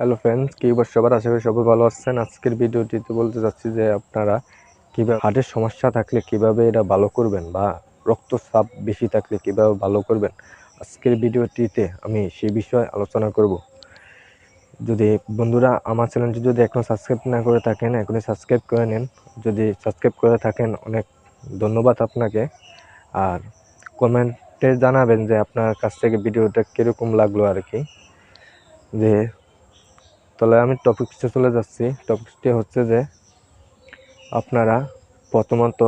Hello friends কী বস সবার আশা করি সবাই ভালো আছেন। আজকের ভিডিওটিতে বলতে চাচ্ছি যে আপনারা কীভাবে হার্টের সমস্যা থাকলে কীভাবে এটা ভালো করবেন বা রক্তচাপ বেশি থাকলে কীভাবে ভালো করবেন, আজকের ভিডিওটিতে আমি সেই বিষয়ে আলোচনা করব। যদি বন্ধুরা আমার চ্যানেলটি যদি এখনও সাবস্ক্রাইব না করে থাকেন, এখনই সাবস্ক্রাইব করে নিন। যদি সাবস্ক্রাইব করে থাকেন, অনেক ধন্যবাদ আপনাকে। আর কমেন্টে জানাবেন যে আপনার কাছ থেকে ভিডিওটা কীরকম লাগল আর কি যে তাহলে আমি টপিকসে চলে যাচ্ছি। টপিকসটি হচ্ছে যে আপনারা প্রথমত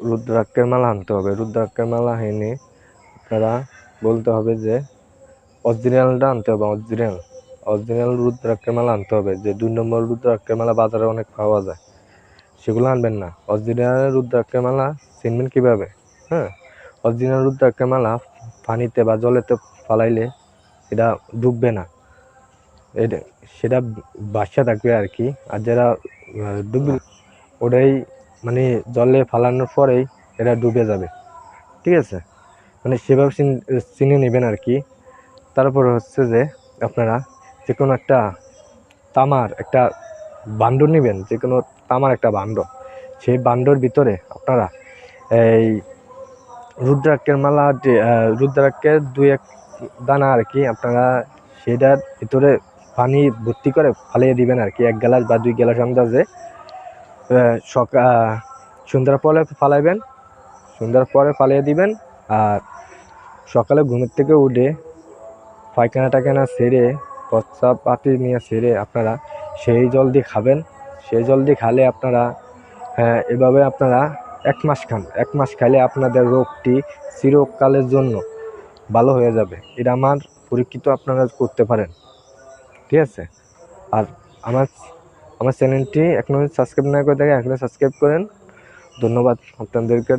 রুদ্রাক্ষের মালা আনতে হবে। রুদ্রাক্ষের মালা এনে আপনারা বলতে হবে যে অরিজিনালটা আনতে হবে, অরিজিনাল। অরিজিনাল রুদ্রাক্ষের মালা আনতে হবে। যে দুই নম্বর রুদ্রাক্ষের মালা বাজারে অনেক পাওয়া যায়। সেগুলো আনবেন না। অরিজিনাল রুদ্রাক্ষের মালা চিনবেন কীভাবে? হ্যাঁ? অরিজিনাল রুদ্রাক্ষের মালা পানিতে বা জলেতে ফালাইলে এটা ডুববে না। এটা সেটা বাসা থাকবে আর কি। আর যারা ডুবে ওটাই মানে জলে ফালানোর পরেই এটা ডুবে যাবে। ঠিক আছে? মানে সেভাবে চিন- নেবেন আর কি। তারপর হচ্ছে যে আপনারা যে কোনো একটা তামার একটা বান্ড নেবেন যে কোনো তামার একটা বান্ড সেই বান্ডর ভিতরে আপনারা এই রুদ্রাক্ষের মালা রুদ্রাক্ষের দুই এক দানা আর কি আপনারা সেটার ভিতরে পানি ভর্তি করে ফালিয়ে দিবেন আর কি। এক গ্লাস বা দুই গ্লাস আন্দাজে সকাল সন্ধ্যার পরে ফালাইবেন, সন্ধ্যার পরে ফালিয়ে দিবেন আর সকালে ঘুমের থেকে উঠে পায়খানা টায়খানা সেরে প্রস্রাব পাতি নিয়ে সেরে আপনারা সেই জল দিয়ে খাবেন। সেই জল দিয়ে খালে আপনারা এভাবে আপনারা এক মাস খান। এক মাস খাইলে আপনাদের রোগটি চিরকালের জন্য ভালো হয়ে যাবে। এটা আমার পরীক্ষিত আপনারা করতে পারেন। ঠিক আছে? আর আমার আমার চ্যানেলটি এখনও সাবস্ক্রাইব না করে থাকে, এখনও সাবস্ক্রাইব করেন। ধন্যবাদ আপনাদেরকে।